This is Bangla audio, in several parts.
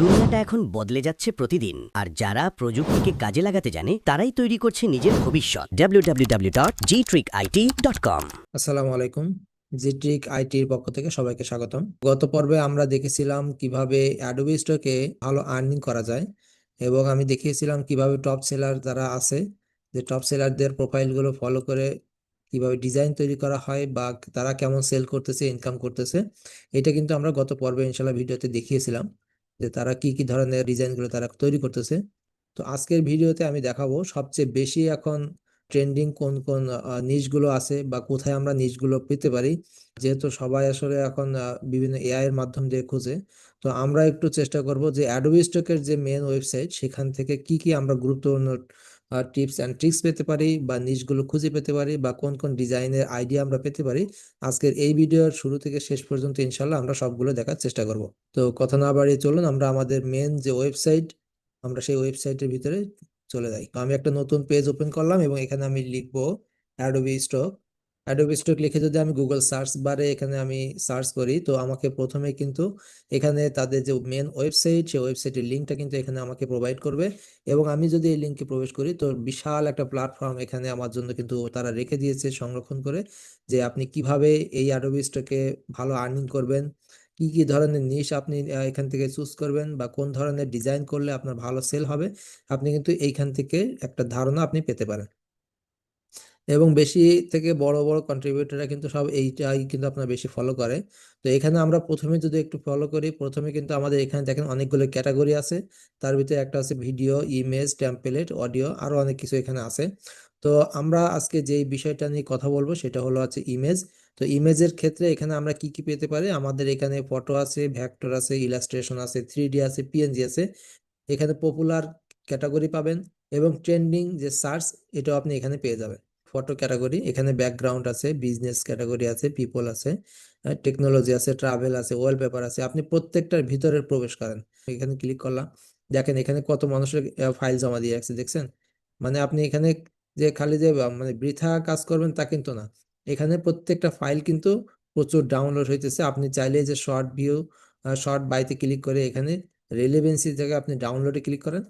দুনিয়াটা এখন বদলে যাচ্ছে প্রতিদিন। আর যারা প্রযুক্তিকে কাজে লাগাতে জানে, তারাই তৈরি করছে নিজের ভবিষ্যৎ। www.gtricit.com আসসালামু আলাইকুম। জিট্রিক আইটির পক্ষ থেকে সবাইকে স্বাগতম। গত পর্বে আমরা দেখেছিলাম কীভাবে অ্যাডোবি স্টকে ভালো আর্নিং করা যায় এবং আমি দেখিয়েছিলাম কীভাবে টপ সেলার যারা আছে, যে টপ সেলারদের প্রোফাইলগুলো ফলো করে কীভাবে ডিজাইন তৈরি করা হয় বা তারা কেমন সেল করতেছে ইনকাম করতেছে। এটা কিন্তু আমরা গত পর্বে ইনশাল্লাহ ভিডিওতে দেখিয়েছিলাম। যে তারা কি কি ধরনের ডিজাইনগুলো তারা তৈরি করতেছে। তো আজকের ভিডিওতে আমি দেখাবো সবচেয়ে বেশি এখন ট্রেন্ডিং কোন কোন নিজগুলো আছে বা কোথায় আমরা নিজগুলো পেতে পারি। যেহেতু সবাই আসলে এখন বিভিন্ন এআই এর মাধ্যম দিয়ে খুঁজে। তো আমরা একটু চেষ্টা করব যে অ্যাডোবি স্টকের যে মেন ওয়েবসাইট সেখান থেকে কি কি আমরা গুরুত্বপূর্ণ টিপস অ্যান্ড ট্রিক্স পেতে পারি বা নিশগুলো খুঁজে পেতে পারি বা কোন কোন ডিজাইনের আইডিয়া আমরা পেতে পারি, আজকের এই ভিডিওর শুরু থেকে শেষ পর্যন্ত ইনশাল্লাহ আমরা সবগুলো দেখার চেষ্টা করব। তো কথা না বাড়িয়ে চলুন, আমরা আমাদের মেন যে ওয়েবসাইট আমরা সেই ওয়েবসাইটের ভিতরে চলে যাই। আমি একটা নতুন পেজ ওপেন করলাম এবং এখানে আমি লিখব অ্যাডোবি স্টক অ্যাডোবি স্টক লিখে যদি আমি গুগল সার্চ বারে এখানে আমি সার্চ করি, তো আমাকে প্রথমে কিন্তু এখানে তাদের যে মেন ওয়েবসাইট সেই ওয়েবসাইটের লিঙ্কটা কিন্তু এখানে আমাকে প্রোভাইড করবে। এবং আমি যদি এই লিঙ্কে প্রবেশ করি, তো বিশাল একটা প্ল্যাটফর্ম এখানে আমার জন্য কিন্তু তারা রেখে দিয়েছে সংরক্ষণ করে, যে আপনি কীভাবে এই অ্যাডোবি স্টকে ভালো আর্নিং করবেন, কি কি ধরনের নিশ আপনি এখান থেকে চুজ করবেন, বা কোন ধরনের ডিজাইন করলে আপনার ভালো সেল হবে। আপনি কিন্তু এইখান থেকে একটা ধারণা আপনি পেতে পারেন। এবং বেশি থেকে বড় বড় কন্ট্রিবিউটররা কিন্তু সব এইটাই কিন্তু আপনার বেশি ফলো করে। তো এখানে আমরা প্রথমে যদি একটু ফলো করি, প্রথমে কিন্তু আমাদের এখানে দেখেন অনেকগুলো ক্যাটাগরি আছে। তার ভিতরে একটা আছে ভিডিও ইমেজ টেমপ্লেট অডিও আরও অনেক কিছু এখানে আছে। তো আমরা আজকে যে বিষয়টা নিয়ে কথা বলব সেটা হলো আছে ইমেজ তো ইমেজের ক্ষেত্রে এখানে আমরা কি কি পেতে পারি? আমাদের এখানে ফটো আছে ভ্যাক্টর আছে ইলাস্ট্রেশন আছে থ্রি ডি আছে পিএনজি আছে। এখানে পপুলার ক্যাটাগরি পাবেন এবং ট্রেন্ডিং যে সার্চ এটাও আপনি এখানে পেয়ে যাবেন। ফটো ক্যাটাগরি এখানে ব্যাকগ্রাউন্ড আছে বিজনেস ক্যাটাগরি আছে পিপল আছে টেকনোলজি আছে ট্রাভেল আছে ওয়ালপেপার আছে, আপনি প্রত্যেকটার ভিতরে প্রবেশ করেন। এখানে ক্লিক করলাম, দেখেন এখানে কত মানুষের ফাইল জমা দিয়ে রাখছে, দেখছেন? মানে আপনি এখানে যে খালি যে মানে বৃথা কাজ করবেন তা কিন্তু না। এখানে প্রত্যেকটা ফাইল কিন্তু প্রচুর ডাউনলোড হইতেছে, আপনি চাইলে যে শর্ট ভিউ শর্ট বাইতে ক্লিক করে এখানে রেলেভেন্সি জায়গায় আপনি ডাউনলোডে ক্লিক করেন।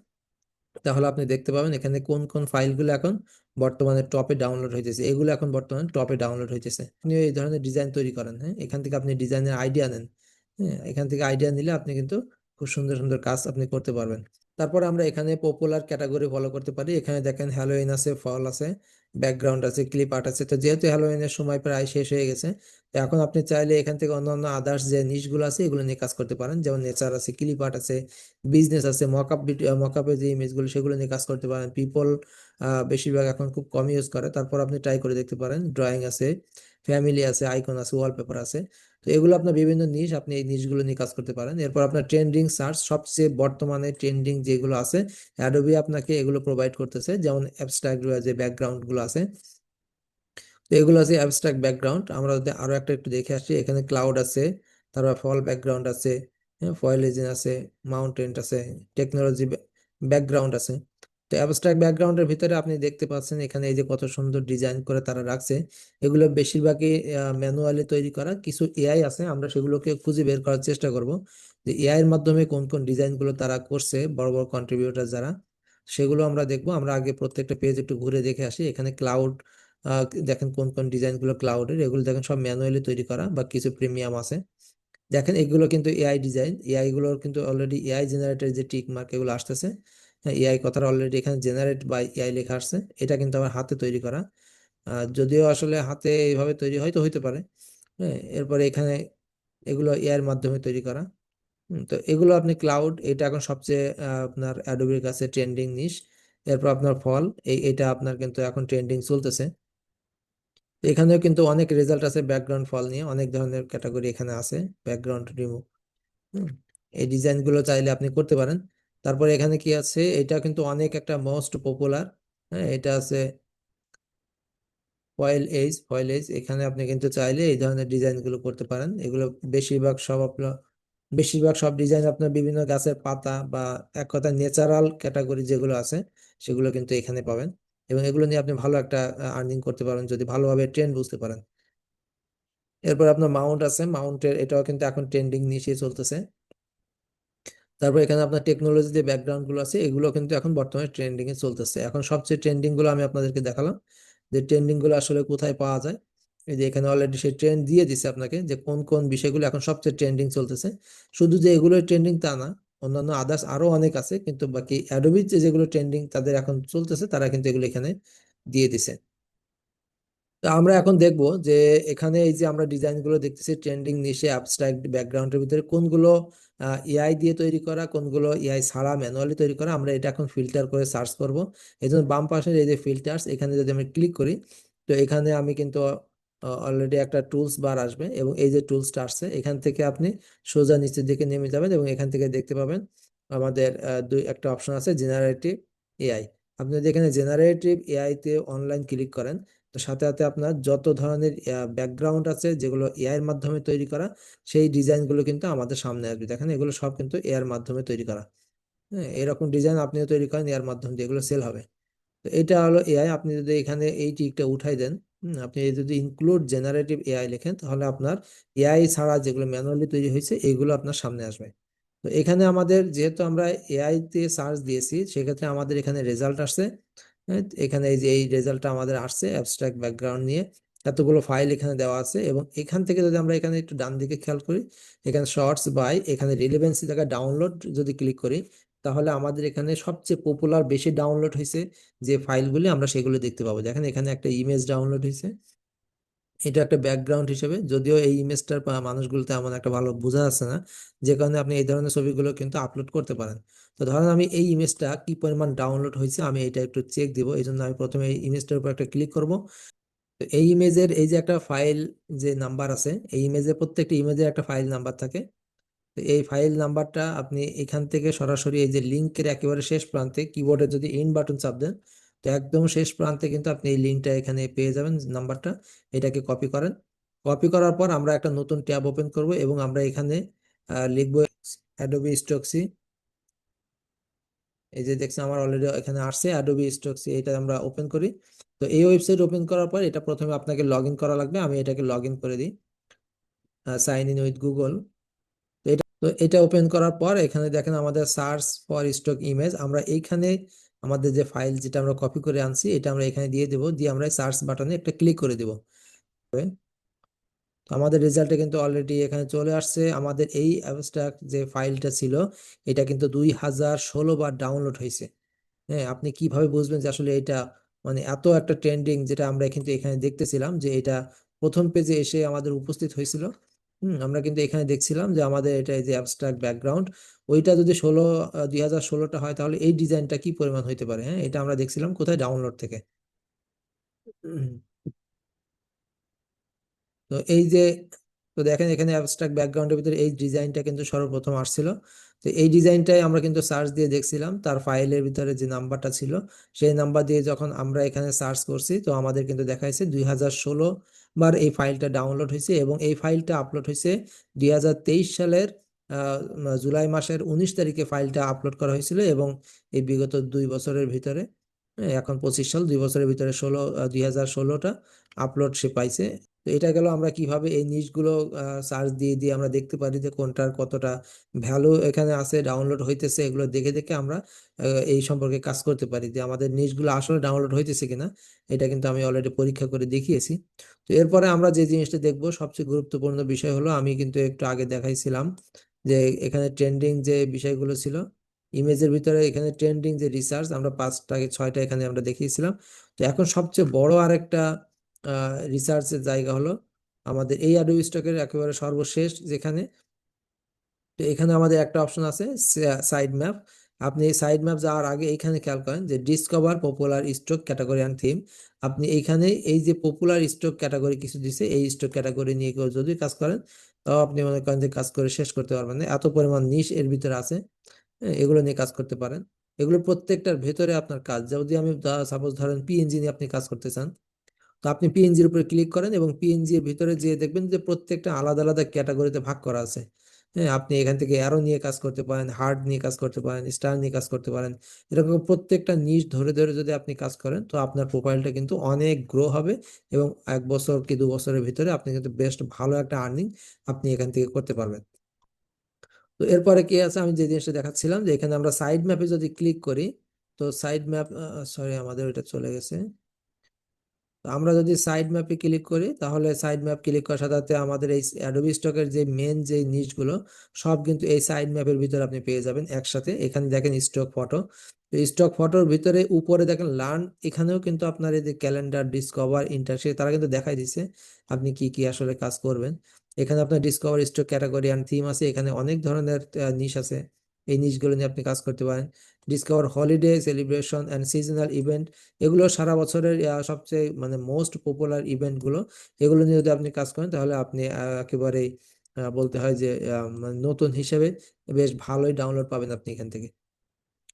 তাহলে আপনি দেখতে পাবেন এখানে কোন কোন ফাইলগুলো এখন বর্তমানে টপে ডাউনলোড হয়েছে এগুলো এখন বর্তমানে টপে ডাউনলোড হয়েছে আপনি এই ধরনের ডিজাইন তৈরি করেন হ্যাঁ? এখান থেকে আপনি ডিজাইনের আইডিয়া নেন হ্যাঁ? এখান থেকে আইডিয়া নিলে আপনি কিন্তু খুব সুন্দর সুন্দর কাজ আপনি করতে পারবেন। তারপর আমরা এখানে পপুলার ক্যাটাগরি ফলো করতে পারি। এখানে দেখেন হ্যালোইন আছে ফল আছে ব্যাকগ্রাউন্ড আছে ক্লিপ আর্ট আছে। তো যেহেতু হ্যালোইনের সময় প্রায় শেষ হয়ে গেছে, তো এখন আপনি চাইলে এখান থেকে অন্যান্য আদার্স যে নিশগুলো আছে, এগুলো নিয়ে কাজ করতে পারেন। যেমন নেচার আছে ক্লিপ আর্ট আছে বিজনেস আছে মকআপ মকআপের যে ইমেজগুলো সেগুলো নিয়ে কাজ করতে পারেন। পিপল বেশিরভাগ এখন খুব কম ইউজ করে। তারপর আপনি ট্রাই করে দেখতে পারেন। ড্রয়িং আছে ফ্যামিলি আছে আইকন আছে ওয়ালপেপার আছে। তো এগুলো আপনার বিভিন্ন নিশ আপনি এই নিশগুলো নিয়ে কাজ করতে পারেন। এরপর আপনার ট্রেন্ডিং সার্চ সবচেয়ে বর্তমানে ট্রেন্ডিং যেগুলো আছে অ্যাডোবি আপনাকে এগুলো প্রোভাইড করতেছে। যেমন অ্যাবস্ট্রাক্ট যে ব্যাকগ্রাউন্ডগুলো আছে। তো এগুলো আছে অ্যাবস্ট্রাক্ট ব্যাকগ্রাউন্ড আমরা যদি আরও একটা একটু দেখে আসি, এখানে ক্লাউড আছে, তারপর ফল ব্যাকগ্রাউন্ড আছে হ্যাঁ ফয়েল এজেন্ট আছে মাউন্টেন আছে টেকনোলজি ব্যাকগ্রাউন্ড আছে। তো অ্যাবস্ট্রাক্ট ব্যাকগ্রাউন্ডের ভিতরে আপনি দেখতে পাচ্ছেন এখানে এই যে কত সুন্দর ডিজাইন করে তারা রাখছে। এগুলো বেশিরভাগই ম্যানুয়ালি তৈরি করা। কিছু এআই আছে, আমরা সেগুলোকে খুঁজে বের করার চেষ্টা করব। যে এআই এর মাধ্যমে কোন কোন ডিজাইনগুলো তারা করছে, বড় বড় কন্ট্রিবিউটার যারা, সেগুলো আমরা দেখব। আমরা আগে প্রত্যেকটা পেজ একটু ঘুরে দেখে আসি। এখানে ক্লাউড দেখেন কোন কোন ডিজাইনগুলো ক্লাউডের এগুলো দেখেন সব ম্যানুয়ালি তৈরি করা বা কিছু প্রিমিয়াম আছে। দেখেন এগুলো কিন্তু এআই ডিজাইন এআই গুলোর কিন্তু অলরেডি এআই জেনারেটেড যে টিক মার্ক এগুলো আসতেছে। এআই কথাটা অলরেডি এখানে জেনারেট বাই এআই লেখা আসছে। এটা কিন্তু আমার হাতে তৈরি করা। যদিও আসলে হাতে এইভাবে তৈরি হয়তো হইতে পারে। হ্যাঁ এরপরে এখানে এগুলো এআই এর মাধ্যমে তৈরি করা। তো এগুলো আপনি ক্লাউড এটা এখন সবচেয়ে আপনার অ্যাডোবির কাছে ট্রেন্ডিং নিশ এরপর আপনার ফল, এই, এটা আপনার কিন্তু এখন ট্রেন্ডিং চলতেছে। এখানেও কিন্তু অনেক রেজাল্ট আছে ব্যাকগ্রাউন্ড ফল নিয়ে। অনেক ধরনের ক্যাটাগরি এখানে আছে ব্যাকগ্রাউন্ড রিমুভ এই ডিজাইনগুলো চাইলে আপনি করতে পারেন। তারপরে এখানে কি আছে? এটা কিন্তু অনেক একটা মোস্ট পপুলার হ্যাঁ? এটা আছে ফয়েল এজ ফয়েল এজ এখানে আপনি কিন্তু চাইলে এই ধরনের ডিজাইনগুলো করতে পারেন। এগুলো বেশিরভাগ সব আপনার বেশিরভাগ সব ডিজাইন আপনার বিভিন্ন গাছের পাতা বা এক কথা ন্যাচারাল ক্যাটাগরি যেগুলো আছে, সেগুলো কিন্তু এখানে পাবেন। এবং এগুলো নিয়ে আপনি ভালো একটা আর্নিং করতে পারেন, যদি ভালোভাবে ট্রেন্ড বুঝতে পারেন। এরপর আপনার মাউন্ট আছে। মাউন্টের এটাও কিন্তু এখন ট্রেন্ডিং নিচে চলতেছে। তারপর এখানে আপনার টেকনোলজি যে ব্যাকগ্রাউন্ডগুলো আছে, এগুলো কিন্তু এখন বর্তমানে ট্রেন্ডিং এ চলতেছে। এখন সবচেয়ে ট্রেন্ডিংগুলো আমি আপনাদেরকে দেখালাম। যে ট্রেন্ডিংগুলো আসলে কোথায় পাওয়া যায়? এই যে এখানে অলরেডি সে ট্রেন্ড দিয়ে দিছে আপনাকে যে কোন কোন বিষয়গুলো এখন সবচেয়ে ট্রেন্ডিং চলতেছে। শুধু যে এগুলো ট্রেন্ডিং তা না, অন্যান্য আদার্স আরও অনেক আছে, কিন্তু বাকি অ্যাডোবির যেগুলো ট্রেন্ডিং তাদের এখন চলতেছে, তারা কিন্তু এগুলো এখানে দিয়ে দিছে। তো আমরা এখন দেখব যে এখানে এই যে আমরা ডিজাইনগুলো দেখতেছি ট্রেন্ডিং নিশে অ্যাবস্ট্রাক্ট ব্যাকগ্রাউন্ডের ভিতরে কোনগুলো এআই দিয়ে তৈরি করা, কোনগুলো এআই ছাড়া ম্যানুয়ালি তৈরি করা, আমরা এটা এখন ফিল্টার করে সার্চ করব। এই জন্য বাম পাশের এই যে ফিল্টার্স এখানে যদি আমি ক্লিক করি, তো এখানে আমি কিন্তু অলরেডি একটা টুলস বার আসবে এবং এই যে টুলসটা আসছে, এখান থেকে আপনি সোজা নিচের দিকে নেমে যাবেন এবং এখান থেকে দেখতে পাবেন আমাদের দুই, একটা অপশন আছে জেনারেটিভ এআই আপনি যদি এখানে জেনারেটিভ এআই তে অনলাইন ক্লিক করেন তো সাথে সাথে আপনার যত ধরনের ব্যাকগ্রাউন্ড আছে যেগুলো এআই এর মাধ্যমে তৈরি করা, সেই ডিজাইনগুলো কিন্তু আমাদের সামনে আসবে। দেখেন, এগুলো সব কিন্তু এআই এর মাধ্যমে তৈরি করা। হ্যাঁ এরকম ডিজাইন আপনিও তৈরি করেন এআই এর মাধ্যমে দিয়ে এগুলো সেল হবে। তো এটা হলো এআই আপনি যদি এখানে এই টিকটা উঠাই দেন আপনি যদি ইনক্লুড জেনারেটিভ এআই লেখেন, তাহলে আপনার এআই ছাড়া যেগুলো ম্যানুয়ালি তৈরি হয়েছে, এগুলো আপনার সামনে আসবে। তো এখানে আমাদের, যেহেতু আমরা এআই তে সার্চ দিয়েছি, সেক্ষেত্রে আমাদের এখানে রেজাল্ট আসছে। এখানে এই যে এই রেজাল্টটা আমাদের আসছে অ্যাবস্ট্রাক্ট ব্যাকগ্রাউন্ড নিয়ে। এতগুলো ফাইল এখানে দেওয়া আছে এবং এখান থেকে যদি আমরা এখানে একটু ডান দিকে খেয়াল করি, এখানে শর্টস বাই এখানে রিলেভেন্সি জায়গায় ডাউনলোড যদি ক্লিক করি, তাহলে আমাদের এখানে সবচেয়ে পপুলার বেশি ডাউনলোড হয়েছে যে ফাইলগুলি আমরা সেগুলো দেখতে পাবো। দেখেন এখানে একটা ইমেজ ডাউনলোড হয়েছে। এটা একটা ব্যাকগ্রাউন্ড হিসেবে। যদিও এই ইমেজটার মানুষগুলোতে তেমন একটা ভালো বোঝা যাচ্ছে না, যে কারণে আপনি এই ধরনের ছবিগুলো কিন্তু আপলোড করতে পারেন। তো ধরেন আমি এই ইমেজটা কি পরিমাণ ডাউনলোড হয়েছে, আমি এটা একটু চেক দিব। এই জন্য আমি প্রথমে এই ইমেজটার উপর একটা ক্লিক করব। তো এই ইমেজের এই যে একটা ফাইল যে নাম্বার আছে, এই ইমেজের প্রত্যেকটা ইমেজের একটা ফাইল নাম্বার থাকে। তো এই ফাইল নাম্বারটা আপনি এখান থেকে সরাসরি এই যে লিঙ্কের একেবারে শেষ প্রান্তে কিবোর্ডে যদি ইন বাটন চাপ দেন তো একদম শেষ প্রান্তে কিন্তু আপনি এই লিঙ্কটা এখানে পেয়ে যাবেন নাম্বারটা, এটাকে কপি করেন। কপি করার পর আমরা একটা নতুন ট্যাব ওপেন করব এবং আমরা এখানে লিখব অ্যাডোবি স্টকসি এই যে দেখছেন আমার অলরেডি এখানে আসছে অ্যাডোবি স্টকসি এটা আমরা ওপেন করি। তো এই ওয়েবসাইট ওপেন করার পর এটা প্রথমে আপনাকে লগ করা লাগবে, আমি এটাকে লগ করে দিই। সাইন ইন উইথ গুগল এটা, তো এটা ওপেন করার পর এখানে দেখেন আমাদের সার্চ ফর স্টক ইমেজ আমরা এইখানে আমাদের যে ফাইল যেটা আমরা কপি করে আনছি, এটা আমরা এখানে দিয়ে দেব। দিয়ে আমরা সার্চ বাটনে একটা ক্লিক করে দেব। আমাদের রেজাল্টে কিন্তু অলরেডি এখানে চলে আসছে। আমাদের এই অ্যাবস্ট্রাক্ট যে ফাইলটা ছিল, এটা কিন্তু দুই হাজার ষোলো বার ডাউনলোড হয়েছে। হ্যাঁ আপনি কীভাবে বুঝবেন যে আসলে এটা মানে এত একটা ট্রেন্ডিং যেটা আমরা কিন্তু এখানে দেখতেছিলাম যে এটা প্রথম পেজে এসে আমাদের উপস্থিত হয়েছিল? আমরা কিন্তু এখানে দেখছিলাম যে আমাদের এটা যে অ্যাবস্ট্রাক্ট ব্যাকগ্রাউন্ড ওইটা যদি ষোলো দুই হাজার ষোলোটা হয় তাহলে এই ডিজাইনটা কি পরিমাণ হইতে পারে হ্যাঁ? এটা আমরা দেখছিলাম কোথায়? ডাউনলোড থেকে। তো এই যে, তো দেখেন এখানে অ্যাবস্ট্রাক্ট ব্যাকগ্রাউন্ডের ভিতরে এই ডিজাইনটা কিন্তু সর্বপ্রথম আসছিল। তো এই ডিজাইনটাই আমরা কিন্তু সার্চ দিয়ে দেখছিলাম। তার ফাইলের ভিতরে যে নাম্বারটা ছিল, সেই নাম্বার দিয়ে যখন আমরা এখানে সার্চ করছি, তো আমাদের কিন্তু দেখাইছে দুই হাজার ষোলো বার এই ফাইলটা ডাউনলোড হয়েছে এবং এই ফাইলটা আপলোড হয়েছে দুই হাজার তেইশ সালের জুলাই মাসের উনিশ তারিখে ফাইলটা আপলোড করা হয়েছিল এবং এই বিগত দুই বছরের ভিতরে এখন পঁচিশ সাল, দুই বছরের ভিতরে ষোলো দুই হাজার ষোলোটা আপলোড সে পাইছে। তো এটা গেল আমরা কীভাবে এই নিউজগুলো সার্চ দিয়ে দিয়ে আমরা দেখতে পারি যে কোনটার কতটা ভ্যালু এখানে আছে ডাউনলোড হইতেছে, এগুলো দেখে দেখে আমরা এই সম্পর্কে কাজ করতে পারি যে আমাদের নিউজগুলো আসলে ডাউনলোড হইতেছে কিনা, এটা কিন্তু আমি অলরেডি পরীক্ষা করে দেখিয়েছি। তো এরপরে আমরা যে জিনিসটা দেখব, সবচেয়ে গুরুত্বপূর্ণ বিষয় হলো, আমি কিন্তু একটু আগে দেখাইছিলাম যে এখানে ট্রেন্ডিং যে বিষয়গুলো ছিল ইমেজের ভিতরে এখানে ট্রেন্ডিং যে রিসার্চ আমরা পাঁচটাকে ছয়টা এখানে আমরা দেখিয়েছিলাম। তো এখন সবচেয়ে বড় আরেকটা রিসার্চের জায়গা হলো আমাদের এই অ্যাডোবি স্টকের একেবারে সর্বশেষ যেখানে। তো এখানে আমাদের একটা অপশন আছে সাইড ম্যাপ আপনি এই সাইড ম্যাপ যাওয়ার আগে এখানে খেয়াল করেন যে discover popular stock category and theme আপনি এইখানে এই যে পপুলার স্টক ক্যাটাগরি কিছু দিছে, এই স্টক ক্যাটাগরি নিয়ে কেউ যদি কাজ করেন, তাও আপনি মনে করেন যে কাজ করে শেষ করতে পারবেন না। এত পরিমাণ নিশ এর ভিতরে আছে এগুলো নিয়ে কাজ করতে পারেন। এগুলো প্রত্যেকটার ভেতরে আপনার কাজ। যদি আমি সাপোজ ধরেন পিএনজি নিয়ে আপনি কাজ করতে চান তো আপনি পিএনজির উপরে ক্লিক করেন এবং পিএনজি এর ভিতরে যেয়ে দেখবেন যে প্রত্যেকটা আলাদা আলাদা ক্যাটাগরিতে ভাগ করা আছে। হ্যাঁ আপনি এখান থেকে অ্যারো নিয়ে কাজ করতে পারেন হার্ড নিয়ে কাজ করতে পারেন স্টার নিয়ে কাজ করতে পারেন। এরকম প্রত্যেকটা নিশ ধরে ধরে যদি আপনি কাজ করেন, তো আপনার প্রোফাইলটা কিন্তু অনেক গ্রো হবে এবং এক বছর কি দু বছরের ভিতরে আপনি কিন্তু বেস্ট ভালো একটা আর্নিং আপনি এখান থেকে করতে পারবেন। তো এরপরে কি আছে? আমি যে জিনিসটা দেখাচ্ছিলাম যে এখানে আমরা সাইড ম্যাপে যদি ক্লিক করি, তো সাইড ম্যাপ সরি আমাদের ওইটা চলে গেছে। আমরা যদি সাইড ম্যাপে ক্লিক করি, তাহলে সাইড ম্যাপ ক্লিক করার সাথে সাথে আমাদের এই অ্যাডোবি স্টকের যে মেন যে নিচগুলো সব কিন্তু এই সাইড ম্যাপের ভিতরে আপনি পেয়ে যাবেন একসাথে। এখানে দেখেন স্টক ফটো তো স্টক ফটোর ভিতরে উপরে দেখেন লার্ন এখানেও কিন্তু আপনার এই যে ক্যালেন্ডার ডিসকভার ইন্টারশিপ তারা কিন্তু দেখাই দিছে আপনি কি কি আসলে কাজ করবেন। এখানে আপনার discover stock category and theme আছে, এখানে অনেক ধরনের নিশ আছে। এই নিশগুলো নিয়ে আপনি কাজ করতে পারেন। Discover holiday celebration and seasonal event এগুলো সারা বছরের সবচেয়ে মানে মোস্ট পপুলার ইভেন্টগুলো এগুলো নিয়ে যদি আপনি কাজ করেন তাহলে আপনি একেবারেই বলতে হয় যে মানে নতুন হিসেবে বেশ ভালোই ডাউনলোড পাবেন আপনি এখান থেকে।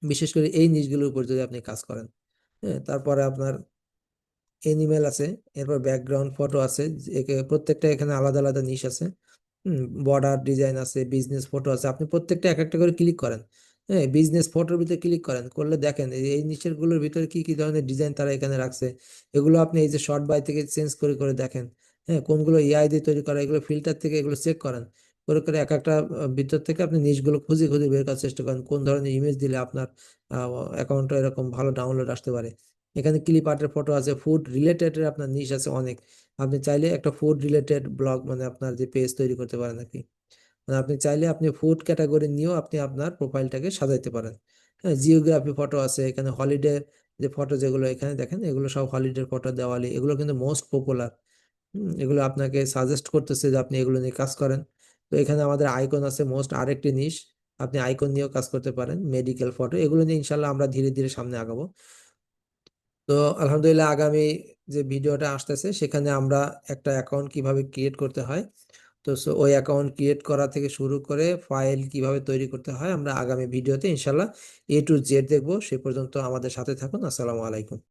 বিশেষ করে এই নিশগুলোর উপর যদি আপনি কাজ করেন। হ্যাঁ তারপরে আপনার এনিমেল আছে, এরপর ব্যাকগ্রাউন্ড ফটো আছে প্রত্যেকটা এখানে আলাদা আলাদা নিশ আছে। বর্ডার ডিজাইন আছে বিজনেস ফটো আছে, আপনি প্রত্যেকটা এক একটা করে ক্লিক করেন। হ্যাঁ বিজনেস ফটোর ভিতরে ক্লিক করেন, করলে দেখেন এই এই নিচেরগুলোর ভিতরে কি কি ধরনের ডিজাইন তারা এখানে রাখছে, এগুলো আপনি এই যে শর্ট বাই থেকে চেঞ্জ করে করে দেখেন। হ্যাঁ কোনগুলো এআই দিয়ে তৈরি করা, এগুলো ফিল্টার থেকে এগুলো চেক করেন, করে করে এক একটা ভিতর থেকে আপনি নিচগুলো খুঁজে খুঁজে বের করার চেষ্টা করেন, কোন ধরনের ইমেজ দিলে আপনার অ্যাকাউন্টটা এরকম ভালো ডাউনলোড আসতে পারে। এখানে ক্লিপ আর্টের ফটো আছে ফুড রিলেটেড আপনার নিশ আছে অনেক। আপনি চাইলে একটা ফুড রিলেটেড ব্লগ মানে আপনার যে পেজ তৈরি করতে পারেন আর কি। মানে আপনি চাইলে আপনি ফুড ক্যাটাগরি নিয়েও আপনি আপনার প্রোফাইলটাকে সাজাইতে পারেন। হ্যাঁ জিওগ্রাফি ফটো আছে, এখানে হলিডে যে ফটো যেগুলো এখানে দেখেন, এগুলো সব হলিডে ফটো দেওয়ালি, এগুলো কিন্তু মোস্ট পপুলার এগুলো আপনাকে সাজেস্ট করতেছে যে আপনি এগুলো নিয়ে কাজ করেন। তো এখানে আমাদের আইকন আছে মোস্ট আরেকটি নিশ আপনি আইকন নিয়েও কাজ করতে পারেন মেডিকেল ফটো এগুলো নিয়ে ইনশাল্লাহ আমরা ধীরে ধীরে সামনে আগাবো। তো আলহামদুলিল্লাহ আগামী যে ভিডিওটা আসতেছে, সেখানে আমরা একটা অ্যাকাউন্ট কীভাবে ক্রিয়েট করতে হয়, তো সো ওই অ্যাকাউন্ট ক্রিয়েট করা থেকে শুরু করে ফাইল কীভাবে তৈরি করতে হয়, আমরা আগামী ভিডিওতে ইনশাল্লাহ এ টু জেড দেখব। সে পর্যন্ত আমাদের সাথে থাকুন। আসসালামু আলাইকুম।